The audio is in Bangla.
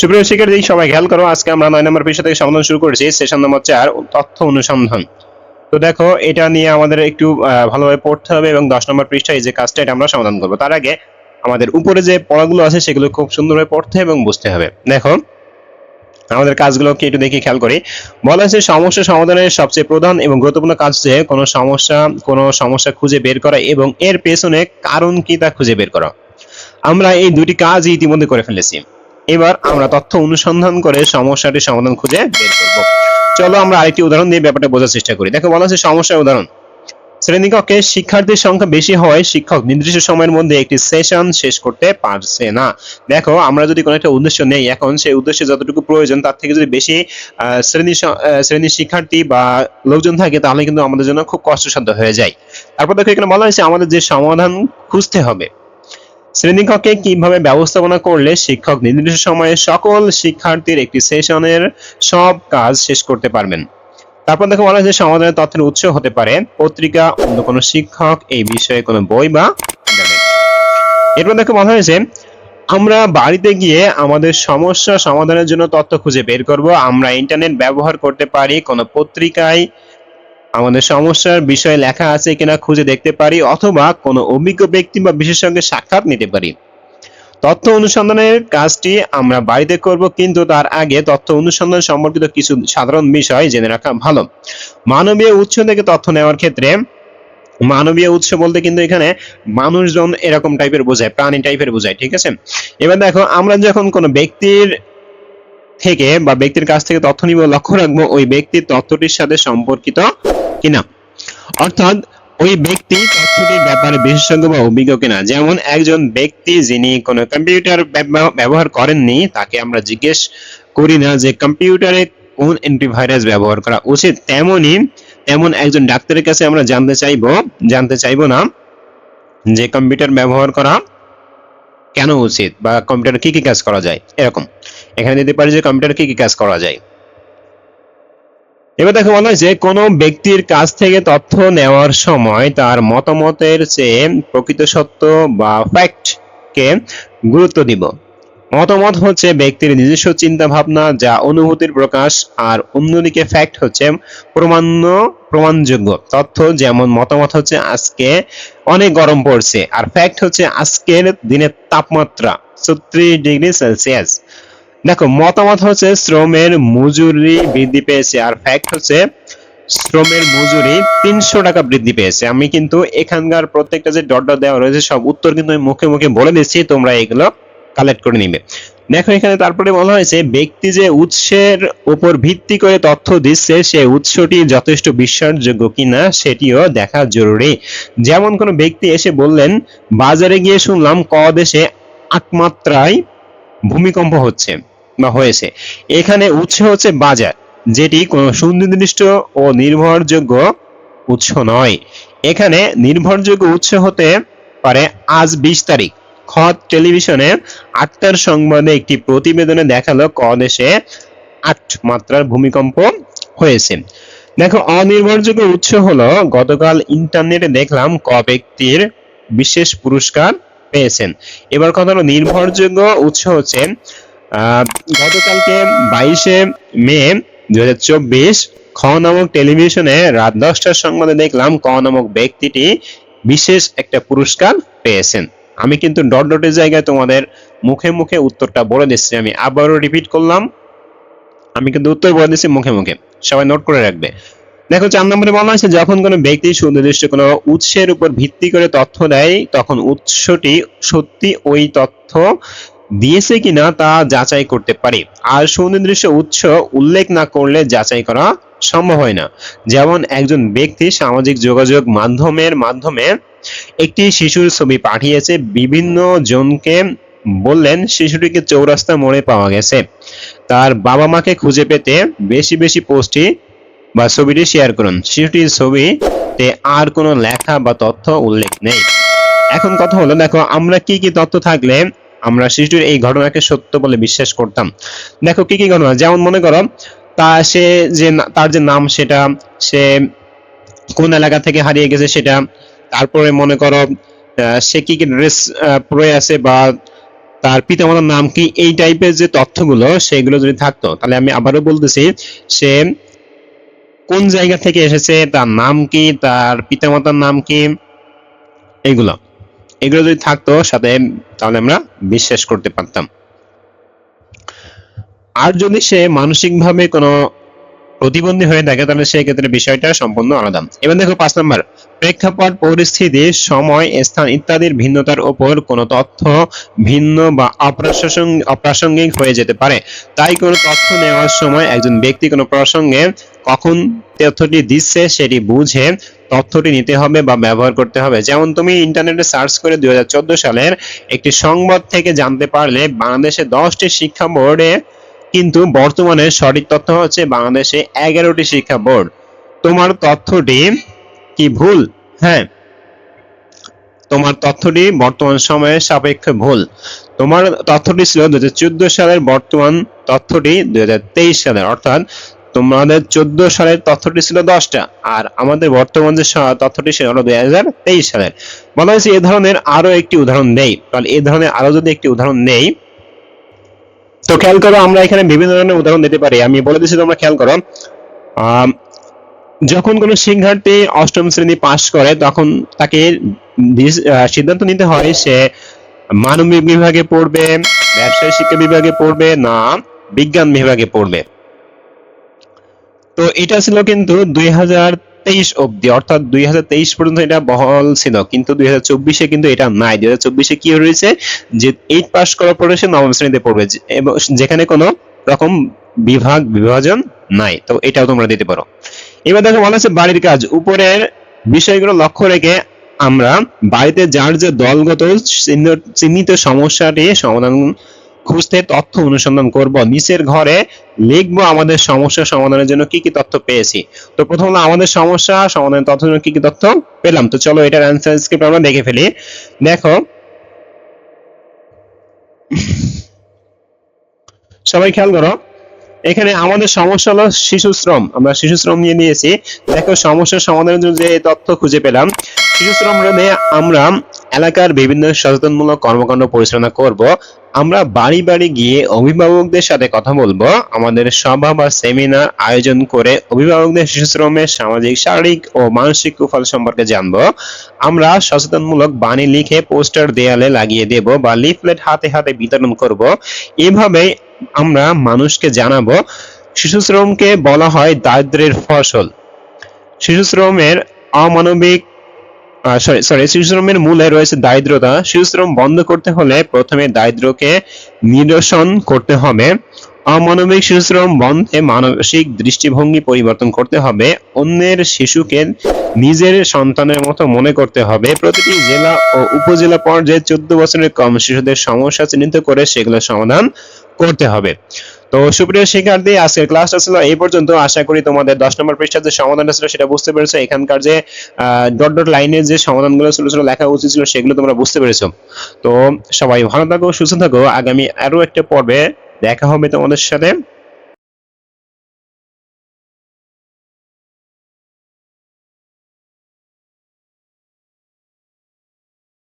সুপ্রিয় শিক্ষার্থী সবাই খেয়াল করো, আজকে আমরা নয় নম্বর পৃষ্ঠা থেকে সমাধান শুরু করেছি, সেশন নম্বর চার, তথ্য অনুসন্ধান। তো দেখো, এটা নিয়ে আমাদের একটু ভালোভাবে পড়তে হবে এবং দশ নম্বর পৃষ্ঠায় যে কাজটা, এটা আমরা সমাধান করব। তার আগে আমাদের উপরে যে পড়াগুলো আছে, সেগুলো খুব সুন্দরভাবে পড়তে এবং বুঝতে হবে। দেখো, আমাদের কাজগুলোকে একটু দেখি খেয়াল করি। বলা হয়েছে, সমস্যা সমাধানের সবচেয়ে প্রধান এবং গুরুত্বপূর্ণ কাজ যে কোনো সমস্যা কোনো সমস্যা খুঁজে বের করা এবং এর পেছনে কারণ কি তা খুঁজে বের করা। আমরা এই দুটি কাজ ইতিমধ্যে করে ফেলেছি। এবার আমরা তথ্য অনুসন্ধান করে সমস্যাটির সমাধান খুঁজে বের করব। চলো আমরা আরেকটি উদাহরণ দিয়ে ব্যাপারটা বোঝার চেষ্টা করি। দেখো, বলা হচ্ছে সমস্যার উদাহরণ। শ্রেণীকক্ষে শিক্ষার্থীর সংখ্যা বেশি হয় শিক্ষক নির্দিষ্ট সময়ের মধ্যে একটি সেশন শেষ করতে পারছে না। দেখো, আমরা যদি কোনো একটা উদ্দেশ্য নেই, এখন সেই উদ্দেশ্যে যতটুকু প্রয়োজন, তার থেকে যদি বেশি শ্রেণি শ্রেণির শিক্ষার্থী বা লোকজন থাকে, তাহলে কিন্তু আমাদের জন্য খুব কষ্টসাধ্য হয়ে যায়। তারপর দেখো, এখানে বলা হয়েছে আমাদের যে সমাধান খুঁজতে হবে শ্রেণীকক্ষে কীভাবে ব্যবস্থাপনা করলে শিক্ষক নির্দিষ্ট সময়ে সকল শিক্ষার্থীর একটি সেশনের সব কাজ শেষ করতে পারবেন? তারপর দেখো বলা হয়েছে সমাধানের তথ্যের উৎস হতে পারে পত্রিকা, অন্য কোনো শিক্ষক, এই বিষয়ে কোনো বই বা এরপর দেখো বলা হয়েছে, আমরা বাড়িতে গিয়ে আমাদের সমস্যা সমাধানের জন্য তথ্য খুঁজে বের করব। আমরা ইন্টারনেট ব্যবহার করতে পারি, কোনো পত্রিকায় আমাদের সমস্যার বিষয়ে লেখা আছে কিনা খুঁজে দেখতে পারি অথবা কোনো অভিজ্ঞ ব্যক্তি বা বিশেষজ্ঞের সাক্ষাৎ নিতে পারি। তথ্য অনুসন্ধানের কাজটি আমরা বাড়িতে করব, কিন্তু তার আগে তথ্য অনুসন্ধান সম্পর্কিত কিছু সাধারণ বিষয় জেনে রাখা ভালো। মানবীয় উৎস থেকে তথ্য নেওয়ার ক্ষেত্রে মানবীয় উৎস বলতে কিন্তু এখানে মানুষজন এরকম টাইপের বোঝায়, প্রাণী টাইপের বোঝায়, ঠিক আছে? এবার দেখো, আমরা যখন কোনো ব্যক্তির থেকে বা ব্যক্তির কাছ থেকে তথ্য নিব, লক্ষ্য রাখব ওই ব্যক্তির তথ্যটির সাথে সম্পর্কিত কিনা। অর্থাৎ ওই ব্যক্তি তথ্যটির ব্যাপারে বিশেষজ্ঞ বা অভিজ্ঞ কিনা। যেমন একজন ব্যক্তি যিনি কোনো কম্পিউটার ব্যবহার করেননি, তাকে আমরা জিজ্ঞেস করি না যে কম্পিউটারে কোন অ্যান্টিভাইরাস ব্যবহার করা উচিত। তেমনি, তেমন একজন ডাক্তারের কাছে আমরা জানতে চাইব জানতে চাইব না যে কম্পিউটার ব্যবহার করা কেন উচিত বা কম্পিউটারে কি কি কাজ করা যায়, এরকম। এখানে দিতে পারি যে কম্পিউটারে কি কি কাজ করা যায়। এবার দেখো বলা হয়েছে কোনো ব্যক্তির কাছ থেকে তথ্য নেওয়ার সময় তার মতামতের চেয়ে প্রকৃত সত্য বা ফ্যাক্ট কে গুরুত্ব দিব। মতামত হচ্ছে ব্যক্তির নিজস্ব চিন্তা ভাবনা যা অনুভূতির প্রকাশ আর অন্যদিকে ফ্যাক্ট হচ্ছে প্রমাণ্য, প্রমাণযোগ্য তথ্য। যেমন মতামত হচ্ছে আজকে অনেক গরম পড়ছে আর ফ্যাক্ট হচ্ছে আজকের দিনের তাপমাত্রা ছত্রিশ ডিগ্রি সেলসিয়াস। দেখো, মতামত হচ্ছে শ্রমের মজুরি বৃদ্ধি পেয়েছে আর ফ্যাক্ট হচ্ছে শ্রমের মজুরি তিনশো টাকা বৃদ্ধি পেয়েছে। আমি কিন্তু এখানকার প্রত্যেকটা যে ডট ডট দেওয়া রয়েছে, সব উত্তর কিন্তু আমি মুখে মুখে বলে দিচ্ছি, তোমরা এগুলো কালেক্ট করে নিবে। দেখো, এখানে তারপরে বলা হয়েছে, ব্যক্তি যে উৎসের উপর ভিত্তি করে তথ্য দিচ্ছে, সে উৎসটি যথেষ্ট বিশ্বাসযোগ্য কিনা সেটিও দেখা জরুরি। যেমন কোনো ব্যক্তি এসে বললেন, বাজারে গিয়ে শুনলাম, ক দেশে আটমাত্রায় ভূমিকম্প হচ্ছে বা হয়েছে। এখানে উৎস হচ্ছে বাজার, যেটি কোনো সুনির্দিষ্ট ও নির্ভরযোগ্য উৎস নয়। এখানে নির্ভরযোগ্য উৎস হতে পারে আজ বিশ তারিখ। খত টেলিভিশনে আটটার সংবাদে একটি প্রতিবেদনে দেখাল ক দেশে আট মাত্রার ভূমিকম্প হয়েছে। দেখো, অনির্ভরযোগ্য উৎস হলো, গতকাল ইন্টারনেটে দেখলাম ক ব্যক্তির বিশেষ পুরস্কার পেয়েছেন। এবার কথা হলো নির্ভরযোগ্য উৎস হচ্ছে গতকালকে বাইশে মে দুই হাজার চব্বিশ খ নামক টেলিভিশনে রাত দশটার সংবাদে দেখলাম ক নামক ব্যক্তিটি বিশেষ একটা পুরস্কার পেয়েছেন। আমি কিন্তু ডট ডটের জায়গায় তোমাদের মুখে মুখে উত্তরটা বলে দিচ্ছি, আমি আবারও রিপিট করলাম। আমি কিন্তু উত্তর বলে দিচ্ছি মুখে মুখে। সবাই নোট করে রাখবে। দেখো, চার নম্বরে বলা হয়েছে, যখন কোনো ব্যক্তি সুনির্দিষ্ট কোনো উৎসের উপর ভিত্তি করে তথ্য দেয়, তখন উৎসটি সত্যি ওই তথ্য দিয়েছে কিনা তা যাচাই করতে পারি। আর সুনির্দিষ্ট উৎস উল্লেখ না করলে যাচাই করা সম্ভব হয় না। যেমন একজন ব্যক্তি সামাজিক যোগাযোগ মাধ্যমের মাধ্যমে একটি শিশুর ছবি পাঠিয়েছে, বিভিন্ন জনকে বললেন, শিশুটিকে চৌরাস্তা মোড়ে পাওয়া গেছে। তার বাবা মাকে খুঁজে পেতে বেশি বেশি পোস্টটি বা ছবিটি শেয়ার করুন। শিশুটির ছবিতে আর কোনো লেখা বা তথ্য উল্লেখ নেই। এখন কথা হলো, দেখো, আমরা কি কি তথ্য থাকলে আমরা শিশুটির এই ঘটনাকে সত্য বলে বিশ্বাস করতাম? দেখো, কি কি ঘটনা? যেমন মনে করো, তা সে যে তার যে নাম সেটা, সে কোন এলাকা থেকে হারিয়ে গেছে সেটা, তারপরে মনে করো সে কি কি ড্রেস পরে আছে বা তার পিতামাতার নাম কি, এই টাইপের যে তথ্যগুলো, সেগুলো যদি থাকতো, তাহলে আমি আবারও বলতেছি, সে কোন জায়গা থেকে এসেছে, তার নাম কি, তার পিতামাতার নাম কি, এগুলো। এগুলো যদি থাকতো সাথে, তাহলে আমরা বিশ্বাস করতে পারতাম। আর যদি সে মানসিকভাবে কোনো প্রতিবন্ধী হয়ে থাকে, তাহলে সেই ক্ষেত্রে বিষয়টা সম্পূর্ণ আলাদা। এবার দেখো পাঁচ নম্বর। প্রেক্ষাপট, পরিস্থিতি, সময়, স্থান ইত্যাদির ভিন্নতার উপর কোনো তথ্য ভিন্ন বা অপ্রাসঙ্গিক হয়ে যেতে পারে। তাই কোনো তথ্য নেওয়ার সময় একজন ব্যক্তি কোনো প্রসঙ্গে কখন তথ্যটি দিচ্ছে সেটি বুঝে তথ্যটি নিতে হবে বা ব্যবহার করতে হবে। যেমন তুমি ইন্টারনেটে সার্চ করে দুই সালের একটি সংবাদ থেকে জানতে পারলে বাংলাদেশে দশটি শিক্ষা বোর্ডে কিন্তু বর্তমানে সঠিক তথ্য হচ্ছে বাংলাদেশে এগারোটি শিক্ষা বোর্ড। তোমার তথ্যটি কি ভুল? হ্যাঁ। তোমার তথ্যটি বর্তমান সময়ের সাপেক্ষে ভুল। তোমার তথ্যটি ছিল দুই হাজার চোদ্দ সালের বর্তমান তথ্যটি দুই সালের। অর্থাৎ তোমাদের চোদ্দ সালের তথ্যটি ছিল দশটা, আর আমাদের বর্তমান যে তথ্যটি সেটা হলো দুই হাজার তেইশ সালের। বলা হয়েছে এ ধরনের আরও একটি উদাহরণ নেই। তাহলে এই ধরনের আরও যদি একটি উদাহরণ নেই, তো খেয়াল করো আমরা এখানে বিভিন্ন ধরনের উদাহরণ দিতে পারি। আমি বলে দিচ্ছি তোমরা খেয়াল করো। যখন কোনো শিক্ষার্থী অষ্টম শ্রেণি পাশ করে, তখন তাকে সিদ্ধান্ত নিতে হয় সে মানবিক বিভাগে পড়বে, ব্যবসায় শিক্ষা বিভাগে পড়বে না, বিজ্ঞান বিভাগে পড়বে। তো এটা ছিল কিন্তু দুই হাজার তেইশ অব্দি অর্থাৎ দুই পর্যন্ত এটা বহল ছিল, কিন্তু দুই কিন্তু এটা নাই। দুই চব্বিশে কি হয়েছে যে এইট পাস করার পরে সে নবম শ্রেণীতে পড়বে এবং যেখানে কোনো রকম বিভাগ, বিভাজন নাই। তো এটাও তোমরা দিতে পারো। এবার দেখো, বলা হচ্ছে বাড়ির কাজ। উপরের বিষয়গুলো লক্ষ্য রেখে আমরা বাড়িতে যার যে দলগত চিহ্ন- চিহ্নিত সমস্যাটি সমাধান খুঁজতে তথ্য অনুসন্ধান করব। নিচের ঘরে লিখব আমাদের সমস্যা সমাধানের জন্য কি কি তথ্য পেয়েছি। তো প্রথম আমাদের সমস্যা সমাধানের তথ্য জন্য কি কি তথ্য পেলাম। তো চলো এটার অ্যান্সার স্ক্রিপ্ট আমরা দেখে ফেলি। দেখো। সবাই খেয়াল করো। এখানে আমাদের সমস্যা হলো শিশু শ্রম আমরা শিশু শ্রম নিয়ে নিয়েছি। দেখো সমস্যা সমাধানের জন্য যে তথ্য খুঁজে পেলাম শিশু শ্রম রোধে আমরা এলাকার বিভিন্ন সচেতনমূলক কর্মকাণ্ড পরিচালনা করব। আমরা বাড়ি বাড়ি গিয়ে অভিভাবকদের সাথে কথা বলব। আমাদের সভা বা সেমিনার আয়োজন করে অভিভাবকদের শিশুশ্রমের সামাজিক, শারীরিক ও মানসিক কুফল সম্পর্কে জানব। আমরা সচেতনমূলক বাণী লিখে পোস্টার দেয়ালে লাগিয়ে দেব বা লিফলেট হাতে হাতে বিতরণ করব। এভাবে আমরা মানুষকে জানাব, শিশুশ্রমকে বলা হয় দারিদ্রের ফসল। শিশুশ্রমের অমানবিক সরি সরি শিশু শ্রমের মূলে রয়েছে দারিদ্রতা। শিশু শ্রম বন্ধ করতে হলে প্রথমে দারিদ্রকে নিরসন করতে হবে। অমানবিক শিশু শ্রম বন্ধে মানসিক দৃষ্টিভঙ্গি পরিবর্তন করতে হবে। অন্যের শিশুকে নিজের সন্তানের মতো মনে করতে হবে। প্রতিটি জেলা ও উপজেলা পর্যায়ে চোদ্দ বছরের কম শিশুদের সমস্যা চিহ্নিত করে সেগুলো সমাধান করতে হবে। তো সুপ্রিয় শিক্ষার্থী, আজকের ক্লাসটা ছিল এই পর্যন্ত। আশা করি তোমাদের দশ নম্বর পৃষ্ঠার যে সমাধানটা ছিল সেটা বুঝতে পেরেছ। এখানকার যে ডট ডট লাইনের যে সমাধানগুলো ছিল ছিল লেখা উচিত ছিল, সেগুলো তোমরা বুঝতে পেরেছ। তো সবাই ভালো থাকো, সুস্থ থাকো। আগামী আরও একটা পর্বে দেখা হবে তোমাদের সাথে।